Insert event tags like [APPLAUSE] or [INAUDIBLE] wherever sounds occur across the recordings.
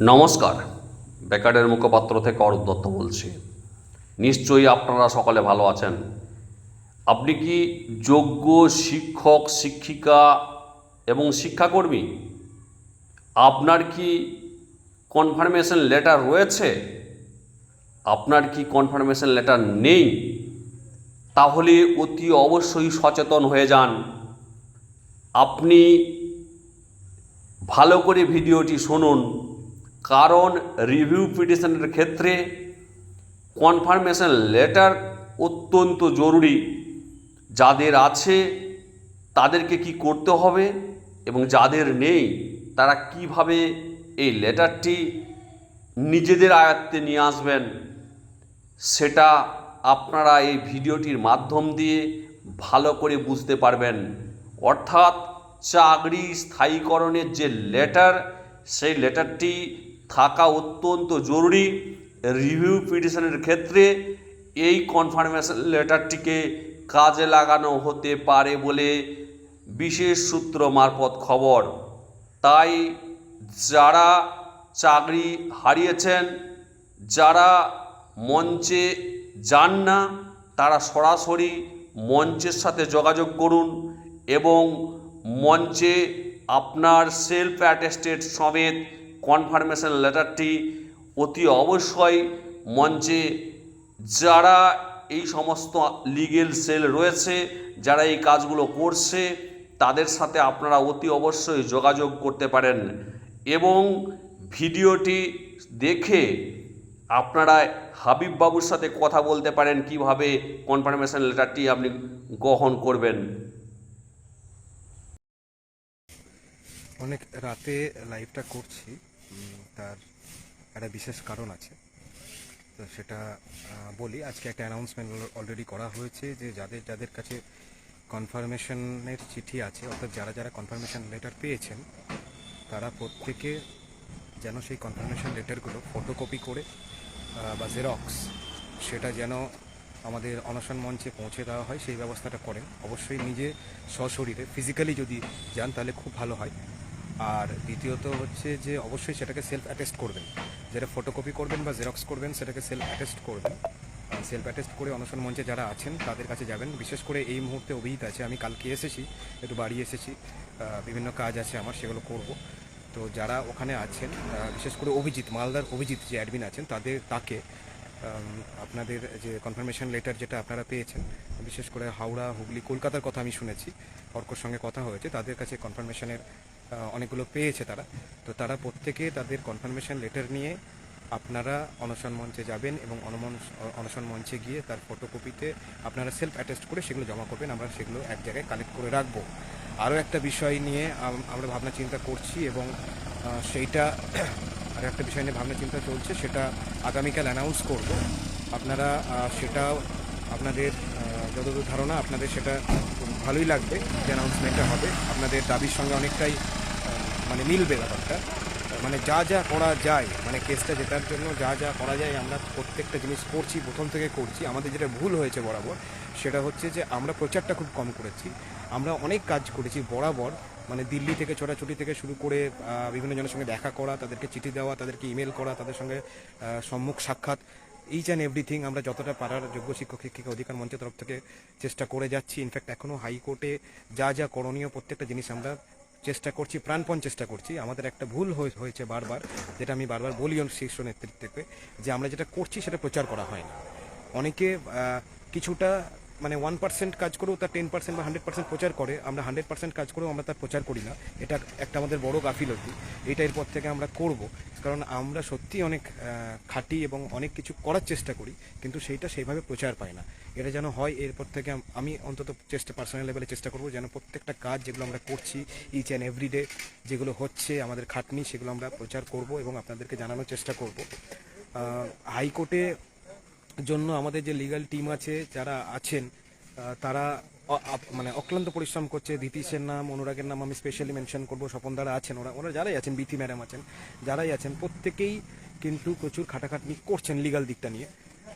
নমস্কার। বেকারের মুখপাত্র থেকে অরূপ দত্ত বলছি। নিশ্চয়ই আপনারা সকলে ভালো আছেন। আপনি কি যোগ্য শিক্ষক, শিক্ষিকা এবং শিক্ষাকর্মী? আপনার কি কনফার্মেশন লেটার রয়েছে? আপনার কি কনফার্মেশন লেটার নেই? তাহলে অতি অবশ্যই সচেতন হয়ে যান। আপনি ভালো করে ভিডিওটি শুনুন। কারণ রিভিউ পিটিশনের ক্ষেত্রে কনফার্মেশন লেটার অত্যন্ত জরুরি। যাদের আছে, তাদেরকে কি করতে হবে এবং যাদের নেই, তারা কীভাবে এই লেটারটি নিজেদের আয়ত্তে নিয়ে আসবেন, সেটা আপনারা এই ভিডিওটির মাধ্যম দিয়ে ভালো করে বুঝতে পারবেন। অর্থাৎ চাকরি স্থায়ীকরণের যে লেটার সেই লেটারটি থাকা অত্যন্ত জরুরি রিভিউ পিটিশনের ক্ষেত্রে এই কনফার্মেশন লেটারটিকে কাজে লাগানো হতে পারে বলে বিশেষ সূত্র মারফত খবর। তাই যারা চাকরি হারিয়েছেন, যারা মঞ্চে যান না, তারা সরাসরি মঞ্চের সাথে যোগাযোগ করুন এবং মঞ্চে আপনার সেলফ অ্যাটেস্টেড সমেত কনফার্মেশন লেটারটি অতি অবশ্যই মঞ্চে যারা এই সমস্ত লিগেল সেল রয়েছে, যারা এই কাজগুলো করছে, তাদের সাথে আপনারা অতি অবশ্যই যোগাযোগ করতে পারেন এবং ভিডিওটি দেখে আপনারা হাবিব বাবুর সাথে কথা বলতে পারেন কীভাবে কনফার্মেশন লেটারটি আপনি গ্রহণ করবেন। অনেক রাতে লাইভটা করছি। তার একটা বিশেষ কারণ আছে। তো সেটা বলি, আজকে একটা অ্যানাউন্সমেন্ট অলরেডি করা হয়েছে যে যাদের যাদের কাছে কনফার্মেশনের চিঠি আছে, অর্থাৎ যারা যারা কনফার্মেশন লেটার পেয়েছেন, তারা প্রত্যেকে যেন সেই কনফার্মেশন লেটারগুলো ফটোকপি করে বা জেরক্স সেটা যেন আমাদের অনশন মঞ্চে পৌঁছে দেওয়া হয়, সেই ব্যবস্থাটা করেন। অবশ্যই নিজে সশরীরে ফিজিক্যালি যদি যান, তাহলে খুব ভালো হয়। আর দ্বিতীয়ত হচ্ছে যে অবশ্যই সেটাকে সেলফ অ্যাটেস্ট করবেন। যেটা ফটোকপি করবেন বা জেরক্স করবেন, সেটাকে সেলফ অ্যাটেস্ট করবেন। সেলফ অ্যাটেস্ট করে অনশন মঞ্চে যারা আছেন, তাদের কাছে যাবেন। বিশেষ করে এই মুহূর্তে অভিহিত আছে, আমি কালকে এসেছি, একটু বাড়ি এসেছি বিভিন্ন কাজ আছে আমার, সেগুলো করব। তো যারা ওখানে আছেন বিশেষ করে অভিজিৎ, মালদার অভিজিৎ যে অ্যাডমিন আছেন, তাদের, তাকে আপনাদের যে কনফার্মেশন লেটার যেটা আপনারা পেয়েছেন, বিশেষ করে হাওড়া, হুগলি, কলকাতার কথা আমি শুনেছি, অর্কর সঙ্গে কথা হয়েছে, তাদের কাছে কনফার্মেশনের অনেকগুলো পেয়েছে তারা। তো তারা প্রত্যেকে তাদের কনফার্মেশন লেটার নিয়ে আপনারা অনশন মঞ্চে যাবেন এবং অনশন মঞ্চে গিয়ে তার ফটোকপিতে আপনারা সেলফ অ্যাটেস্ট করে সেগুলো জমা করবেন। আমরা সেগুলো এক জায়গায় কালেক্ট করে রাখব। আরও একটা বিষয় নিয়ে আমরা ভাবনা চিন্তা করছি এবং সেইটা [CLEARS THROAT] আর একটা বিষয় নিয়ে ভাবনা চিন্তা চলছে, সেটা আগামীকাল অ্যানাউন্স করব। আপনারা সেটাও আপনাদের যতদূর ধারণা আপনাদের সেটা ভালোই লাগবে, যে অ্যানাউন্সমেন্টটা হবে। আপনাদের দাবির সঙ্গে অনেকটাই মানে মিলবে ব্যাপারটা। মানে যা যা করা যায় মানে কেসটা জেতার জন্য যা যা করা যায়, আমরা প্রত্যেকটা জিনিস করছি, প্রথম থেকে করছি। আমাদের যেটা ভুল হয়েছে বরাবর, সেটা হচ্ছে যে আমরা প্রচারটা খুব কম করেছি। আমরা অনেক কাজ করেছি বরাবর মানে দিল্লি থেকে ছোটাছুটি থেকে শুরু করে বিভিন্ন জনের সঙ্গে দেখা করা, তাদেরকে চিঠি দেওয়া, তাদেরকে ইমেল করা, তাদের সঙ্গে সম্মুখ সাক্ষাৎ। ইচ অ্যান্ড এভরিথিং আমরা যতটা পারার যোগ্য শিক্ষক, শিক্ষিকা, অধিকার মঞ্চের তরফ থেকে চেষ্টা করে যাচ্ছি। ইনফ্যাক্ট এখনও হাইকোর্টে যা যা করণীয় প্রত্যেকটা জিনিস আমরা চেষ্টা করছি, প্রাণপণ চেষ্টা করছি। আমাদের একটা ভুল হয়ে- হয়েছে বারবার, যেটা আমি বারবার বলি শীর্ষ নেতৃত্বকে যে আমরা যেটা করছি সেটা প্রচার করা হয় না। অনেকে কিছুটা মানে ওয়ান পার্সেন্ট কাজ করেও তার টেন পার্সেন্ট বা হান্ড্রেড পার্সেন্ট প্রচার করে, আমরা হান্ড্রেড পার্সেন্ট কাজ করেও আমরা তার প্রচার করি না। এটা একটা আমাদের বড় গাফিলতি। এটা এরপর থেকে আমরা করব। কারণ আমরা সত্যি অনেক খাটি এবং অনেক কিছু করার চেষ্টা করি, কিন্তু সেইটা সেইভাবে প্রচার পায় না। এটা যেন হয়, এরপর থেকে আমি অন্তত চেষ্টা পার্সোনাল লেভেলে চেষ্টা করব যেন প্রত্যেকটা কাজ যেগুলো আমরা করছি ইচ অ্যান্ড এভরিডে যেগুলো হচ্ছে আমাদের খাটনি, সেগুলো আমরা প্রচার করব এবং আপনাদেরকে জানানোর চেষ্টা করব। হাইকোর্টে জন্য আমাদের যে লিগাল টিম আছে, যারা আছেন তারা মানে অক্লান্ত পরিশ্রম করছে। দীতিশের নাম, অনুরাগের নাম আমি স্পেশালি মেনশন করব। স্বপন দ্বারা আছেন, ওরা ওরা যারাই আছেন বিথি ম্যাডাম আছেন, যারাই আছেন, প্রত্যেকেই কিন্তু প্রচুর খাটাখাটনি করছেন লিগ্যাল দিকটা নিয়ে।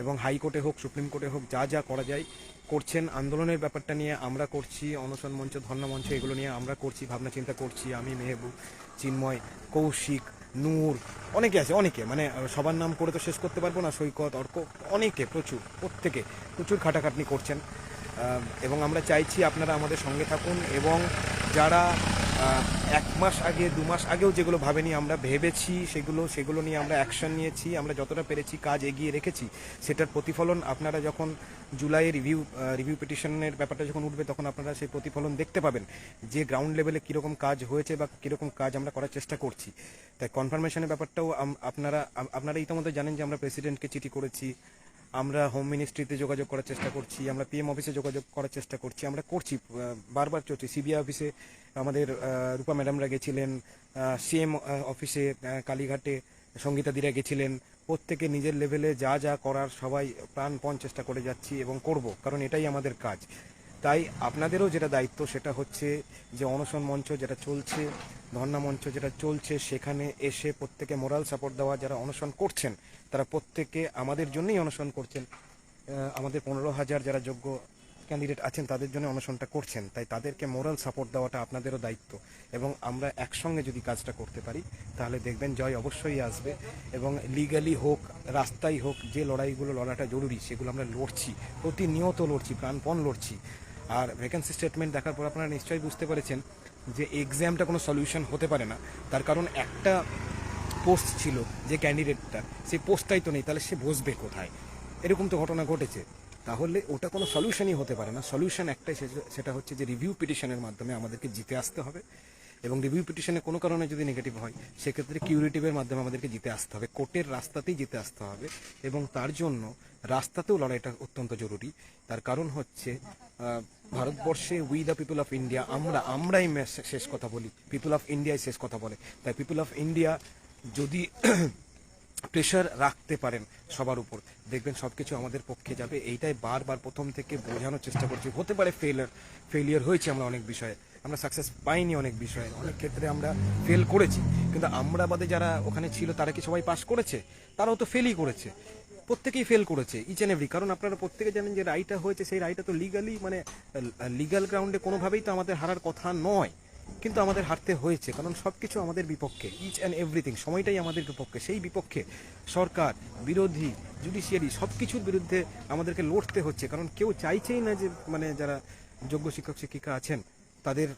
এবং হাইকোর্টে হোক সুপ্রিম কোর্টে হোক, যা যা করা যায়, করছেন। আন্দোলনের ব্যাপারটা নিয়ে আমরা করছি, অনশন মঞ্চ, ধর্ণা মঞ্চ, এগুলো নিয়ে আমরা করছি ভাবনা চিন্তা করছি। আমি মেহবুব, চিন্ময়, কৌশিক নূর, অনেকে আছে, অনেকে মানে সবার নাম করে তো শেষ করতে পারব না, সৈকত, অর্ক, অনেকে, প্রচুর, প্রত্যেকে, প্রচুর খাটাখাটনি করছেন। এবং আমরা চাইছি আপনারা আমাদের সঙ্গে থাকুন এবং যারা এক মাস আগে, দু মাস আগেও যেগুলো ভাবেনি আমরা, ভেবেছি সেগুলো সেগুলো নিয়ে আমরা অ্যাকশন নিয়েছি, আমরা যতটা পেরেছি কাজ এগিয়ে রেখেছি, সেটার প্রতিফলন আপনারা যখন জুলাইয়ে রিভিউ রিভিউ পিটিশনের ব্যাপারটা যখন উঠবে, তখন আপনারা সেই প্রতিফলন দেখতে পাবেন, যে গ্রাউন্ড লেভেলে কীরকম কাজ হয়েছে বা কীরকম কাজ আমরা করার চেষ্টা করছি। তাই কনফার্মেশনের ব্যাপারটাও আপনারা আপনারা ইতিমধ্যে জানেন যে আমরা প্রেসিডেন্টকে চিঠি করেছি আমরা হোম মিনিস্ট্রিতে যোগাযোগ করার চেষ্টা করছি, আমরা পিএম অফিসে যোগাযোগ করার চেষ্টা করছি, আমরা করছি বারবার চলছি। সিবিআই অফিসে আমাদের রূপা ম্যাডামরা গেছিলেন সিএম অফিসে কালীঘাটে সঙ্গীতাদিরা গেছিলেন। প্রত্যেকে নিজের লেভেলে যা যা করার সবাই প্রাণপণ চেষ্টা করে যাচ্ছি এবং করব, কারণ এটাই আমাদের কাজ। তাই আপনাদেরও যেটা দায়িত্ব সেটা হচ্ছে যে অনশন মঞ্চ যেটা চলছে ধর্ণা মঞ্চ যেটা চলছে, সেখানে এসে প্রত্যেকে মোরাল সাপোর্ট দেওয়া, যারা অনশন করছেন, তারা প্রত্যেকে আমাদের জন্যই অনশন করছেন। আমাদের পনেরো হাজার যারা যোগ্য ক্যান্ডিডেট আছেন, তাদের জন্য অনশনটা করছেন। তাই তাদেরকে মোরাল সাপোর্ট দেওয়াটা আপনাদেরও দায়িত্ব। এবং আমরা একসঙ্গে যদি কাজটা করতে পারি, তাহলে দেখবেন জয় অবশ্যই আসবে। এবং লিগালি হোক, রাস্তায় হোক, যে লড়াইগুলো লড়াটা জরুরি, সেগুলো আমরা লড়ছি, প্রতিনিয়ত লড়ছি, প্রাণপণ লড়ছি। আর ভ্যাকেন্সি স্টেটমেন্ট দেখার পর আপনারা নিশ্চয়ই বুঝতে পেরেছেন যে এক্সামটা কোনো সলিউশন হতে পারে না, তার কারণ একটা পোস্ট ছিল যে ক্যান্ডিডেটটা সেই পোস্টটাই তো নেই, তাহলে সে বসবে কোথায়? এরকম তো ঘটনা ঘটেছে। তাহলে ওটা কোনো সলিউশনই হতে পারে না। সলিউশন একটাই, সেটা হচ্ছে যে রিভিউ পিটিশনের মাধ্যমে আমাদেরকে জিতে আসতে হবে। এবং রিভিউ পিটিশনে কোনো কারণে যদি নেগেটিভ হয়, সেক্ষেত্রে কিউরিটিভের মাধ্যমে আমাদেরকে জিতে আসতে হবে। কোর্টের রাস্তাতেই জিতে আসতে হবে এবং তার জন্য রাস্তাতেও লড়াইটা অত্যন্ত জরুরি। তার কারণ হচ্ছে ভারতবর্ষে we the people of India আমরা, আমরাই শেষ কথা বলি। পিপল অফ ইন্ডিয়াই শেষ কথা বলে। তাই পিপল অফ ইন্ডিয়া যদি [CLEARS THROAT] প্রেশার রাখতে পারেন সবার উপর, দেখবেন সব কিছু আমাদের পক্ষে যাবে। এইটাই বারবার প্রথম থেকে বোঝানোর চেষ্টা করছি। হতে পারে ফেলার ফেলিয়ার হয়েছে আমরা অনেক বিষয়ে। আমরা সাকসেস পাইনি অনেক বিষয়ে, অনেক ক্ষেত্রে আমরা ফেল করেছি। কিন্তু আমরা বাদে যারা ওখানে ছিল, তারা কি সবাই পাস করেছে? তারাও তো ফেলই করেছে। প্রত্যেকেই ফেল করেছে ইচ অ্যান্ড এভরি কারণ আপনারা প্রত্যেকে জানেন যে রায়টা হয়েছে, সেই রায়টা তো লিগালি মানে লিগাল গ্রাউন্ডে কোনোভাবেই তো আমাদের হারার কথা নয়। কিন্তু আমাদের হারতে হয়েছে, কারণ সব কিছু আমাদের বিপক্ষে ইচ অ্যান্ড এভরিথিং সময়টাই আমাদের বিপক্ষে। সেই বিপক্ষে সরকার, বিরোধী জুডিশিয়ারি সব কিছুর বিরুদ্ধে আমাদেরকে লড়তে হচ্ছে। কারণ কেউ চাইছেই না যে মানে যারা যোগ্য শিক্ষক, শিক্ষিকা আছেন তাদের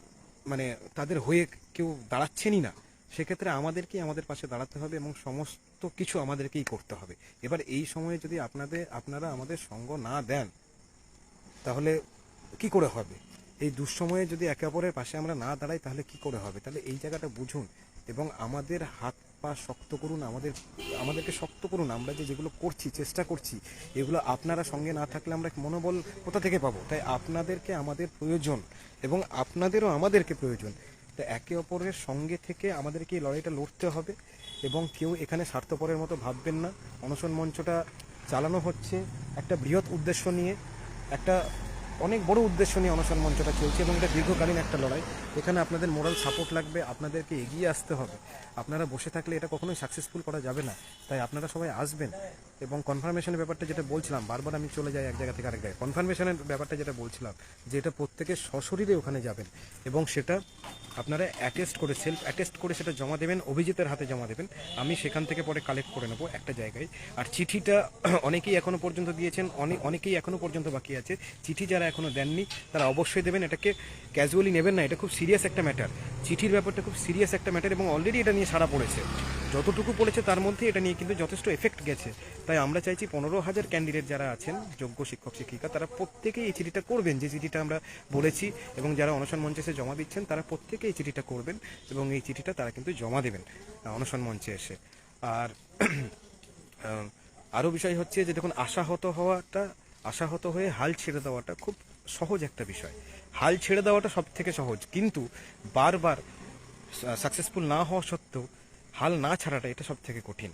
মানে তাদের হয়ে কেউ দাঁড়াচ্ছেনই না। সেক্ষেত্রে আমাদেরকে আমাদের পাশে দাঁড়াতে হবে এবং সমস্ত কিছু আমাদেরকেই করতে হবে। এবার এই সময়ে যদি আপনাদের, আপনারা আমাদের সঙ্গ না দেন, তাহলে কি করে হবে? এই দুঃসময়ে যদি একে অপরের পাশে আমরা না দাঁড়াই, তাহলে কি করে হবে? তাহলে এই জায়গাটা বুঝুন এবং আমাদের হাত পা শক্ত করুন, আমাদের, আমাদেরকে শক্ত করুন। আমরা যে যেগুলো করছি, চেষ্টা করছি, এগুলো আপনারা সঙ্গে না থাকলে আমরা মনোবল কোথা থেকে পাবো? তাই আপনাদেরকে আমাদের প্রয়োজন এবং আপনাদেরও আমাদেরকে প্রয়োজন। তো একে অপরের সঙ্গে থেকে আমাদেরকে এই লড়াইটা লড়তে হবে এবং কেউ এখানে স্বার্থপরের মতো ভাববেন না। অনশন মঞ্চটা চালানো হচ্ছে একটা বৃহৎ উদ্দেশ্য নিয়ে, একটা অনেক বড় উদ্দেশ্য নিয়ে অনশন মঞ্চটা চলছে এবং এটা দীর্ঘকালীন একটা লড়াই। এখানে আপনাদের মোরাল সাপোর্ট লাগবে, আপনাদেরকে এগিয়ে আসতে হবে। আপনারা বসে থাকলে এটা কখনোই সাকসেসফুল করা যাবে না। তাই আপনারা সবাই আসবেন। এবং কনফার্মেশনের ব্যাপারটা যেটা বলছিলাম, বারবার আমি চলে যাই এক জায়গা থেকে আরেক জায়গায়। কনফার্মেশনের ব্যাপারটা যেটা বলছিলাম, যে এটা প্রত্যেকে সশরীরে ওখানে যাবেন এবং সেটা আপনারা অ্যাটেস্ট করে সেলফ অ্যাটেস্ট করে সেটা জমা দেবেন, অভিজিতের হাতে জমা দেবেন। আমি সেখান থেকে পরে কালেক্ট করে নেব একটা জায়গায়। আর চিঠিটা [CLEARS THROAT] অনেকেই এখনও পর্যন্ত দিয়েছেন অনেক অনেকেই এখনও পর্যন্ত বাকি আছে। চিঠি যারা এখনও দেননি, তারা অবশ্যই দেবেন, এটাকে ক্যাজুয়ালি নেবেন না, এটা খুব সিরিয়াস একটা ম্যাটার চিঠির ব্যাপারটা খুব সিরিয়াস একটা ম্যাটার এবং অলরেডি এটা নিয়ে সারা পড়েছে। যতটুকু পড়েছে তার মধ্যে এটা নিয়ে কিন্তু যথেষ্ট এফেক্ট গেছে। তাই আমরা চাইছি পনেরো হাজার ক্যান্ডিডেট যারা আছেন, যোগ্য শিক্ষক, শিক্ষিকা, তারা প্রত্যেকেই এই চিঠিটা করবেন, যে চিঠিটা আমরা বলেছি, এবং যারা অনশন মঞ্চে এসে জমা দিচ্ছেন, তারা প্রত্যেকে এই চিঠিটা করবেন, এবং এই চিঠিটা তারা কিন্তু জমা দেবেন অনশন মঞ্চে এসে। আর [CLEARS THROAT] আরও বিষয় হচ্ছে যে দেখুন, আশাহত হওয়াটা, আশাহত হয়ে হাল ছেড়ে দেওয়াটা খুব সহজ একটা বিষয়। হাল ছেড়ে দেওয়াটা সব থেকে সহজ। কিন্তু বারবার সাকসেসফুল না হওয়া সত্ত্বেও হাল না ছাড়াটা এটা সব থেকে কঠিন।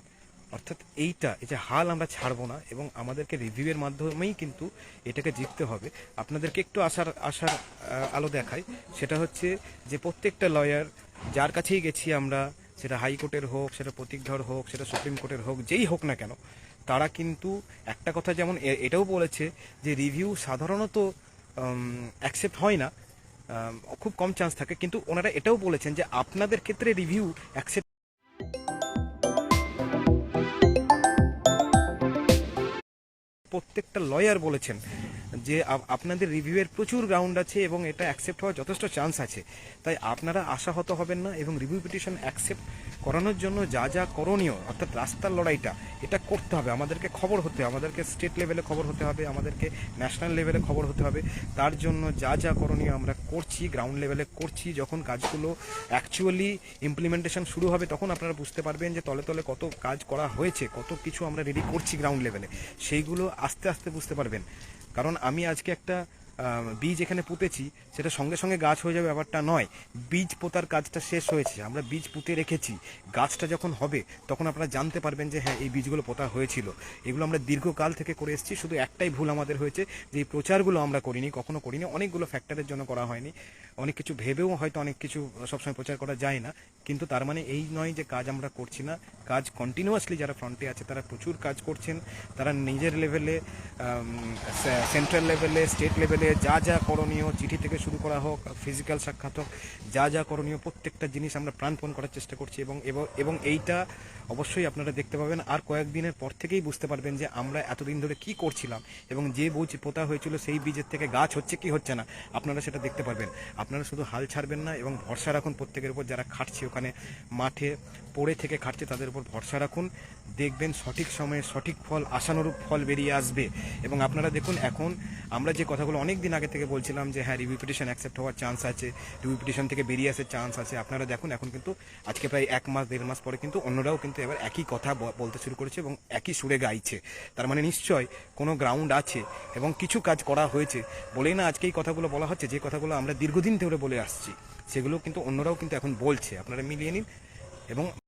অর্থাৎ এইটা এই যে হাল আমরা ছাড়বো না এবং আমাদেরকে রিভিউয়ের মাধ্যমেই কিন্তু এটাকে জিততে হবে। আপনাদেরকে একটু আশার আহ, আলো দেখায় সেটা হচ্ছে যে প্রত্যেকটা লয়ার যার কাছেই গেছি আমরা সেটা হাইকোর্টের হোক সেটা প্রতীকধর হোক সেটা সুপ্রিম কোর্টের হোক যেই হোক না কেন তারা কিন্তু একটা কথা যেমন এটাও বলেছে যে রিভিউ সাধারণত অ্যাকসেপ্ট হয় না। খুব কম চান্স থাকে। কিন্তু ওনারা এটাও বলেছেন যে আপনাদের ক্ষেত্রে রিভিউ অ্যাকসেপ্ট প্রত্যেকটা লয়ার বলেছেন। যে আপ- আপনাদের রিভিউয়ের প্রচুর গ্রাউন্ড আছে এবং এটা অ্যাকসেপ্ট হওয়ার যথেষ্ট চান্স আছে। তাই আপনারা আশাহত হবেন না এবং রিভিউ পিটিশন অ্যাকসেপ্ট করানোর জন্য যা যা করণীয়, অর্থাৎ রাস্তার লড়াইটা, এটা করতে হবে। আমাদেরকে খবর হতে আমাদেরকে স্টেট লেভেলে খবর হতে হবে, আমাদেরকে ন্যাশনাল লেভেলে খবর হতে হবে। তার জন্য যা যা করণীয় আমরা করছি গ্রাউন্ড লেভেলে করছি। যখন কাজগুলো অ্যাকচুয়ালি ইমপ্লিমেন্টেশন শুরু হবে, তখন আপনারা বুঝতে পারবেন যে তলে তলে কত কাজ করা হয়েছে, কত কিছু আমরা রেডি করছি গ্রাউন্ড লেভেলে সেইগুলো আস্তে আস্তে বুঝতে পারবেন। কারণ আমি আজকে একটা বীজ এখানে পুঁতেছি, সেটা সঙ্গে সঙ্গে গাছ হয়ে যাবে ব্যাপারটা নয়। বীজ পোতার কাজটা শেষ হয়েছে, আমরা বীজ পুঁতে রেখেছি। গাছটা যখন হবে, তখন আপনারা জানতে পারবেন যে হ্যাঁ এই বীজগুলো পোতা হয়েছিল। এগুলো আমরা দীর্ঘকাল থেকে করে এসেছি, শুধু একটাই ভুল আমাদের হয়েছে যে এই প্রচারগুলো আমরা করিনি, কখনো করিনি, অনেকগুলো ফ্যাক্টরের জন্য করা হয়নি। অনেক কিছু ভেবেও হয়তো অনেক কিছু সবসময় প্রচার করা যায় না, কিন্তু তার মানে এই নয় যে কাজ আমরা করছি না। কাজ কন্টিনিউয়াসলি যারা ফ্রন্টে আছে, তারা প্রচুর কাজ করছেন, তারা নিজের লেভেলে সেন্ট্রাল লেভেলে স্টেট লেভেলে যা যা করণীয় চিঠি থেকে শুরু করা হোক ফিজিক্যাল সাক্ষাৎ হোক, যা যা করণীয় প্রত্যেকটা জিনিস আমরা প্রাণপণ করার চেষ্টা করছি এবং- এবং এইটা অবশ্যই আপনারা দেখতে পাবেন। আর কয়েকদিনের পর থেকেই বুঝতে পারবেন যে আমরা এতদিন ধরে কি করছিলাম এবং যে বীজ পোতা হয়েছিল সেই বীজের থেকে গাছ হচ্ছে কি হচ্ছে না, আপনারা সেটা দেখতে পারবেন। আপনারা শুধু হাল ছাড়বেন না এবং ভরসা রাখুন প্রত্যেকের উপর, যারা খাটছে ওখানে মাঠে পড়ে থেকে খাটছে তাদের উপর ভরসা রাখুন। দেখবেন সঠিক সময়ে সঠিক ফল, আশানুরূপ ফল বেরিয়ে আসবে। এবং আপনারা দেখুন, এখন আমরা যে কথাগুলো অনেক দিন আগে থেকে বলছিলাম যে হ্যাঁ রিভিউ পিটিশন অ্যাকসেপ্ট হওয়ার চান্স আছে রিভিউ পিটিশন থেকে বেরিয়ে আসার চান্স আছে। আপনারা দেখুন, এখন কিন্তু আজকে প্রায় এক মাস, দেড় মাস পরে কিন্তু অন্যরাও কিন্তু এবার একই কথা বলতে শুরু করেছে এবং একই সুরে গাইছে। তার মানে নিশ্চয় কোনো গ্রাউন্ড আছে এবং কিছু কাজ করা হয়েছে। বলেই না আজকে এই কথাগুলো বলা হচ্ছে, যে কথাগুলো আমরা দীর্ঘদিন ধরে বলে আসছি, সেগুলো কিন্তু অন্যরাও কিন্তু এখন বলছে। আপনারা মিলিয়ে নিন এবং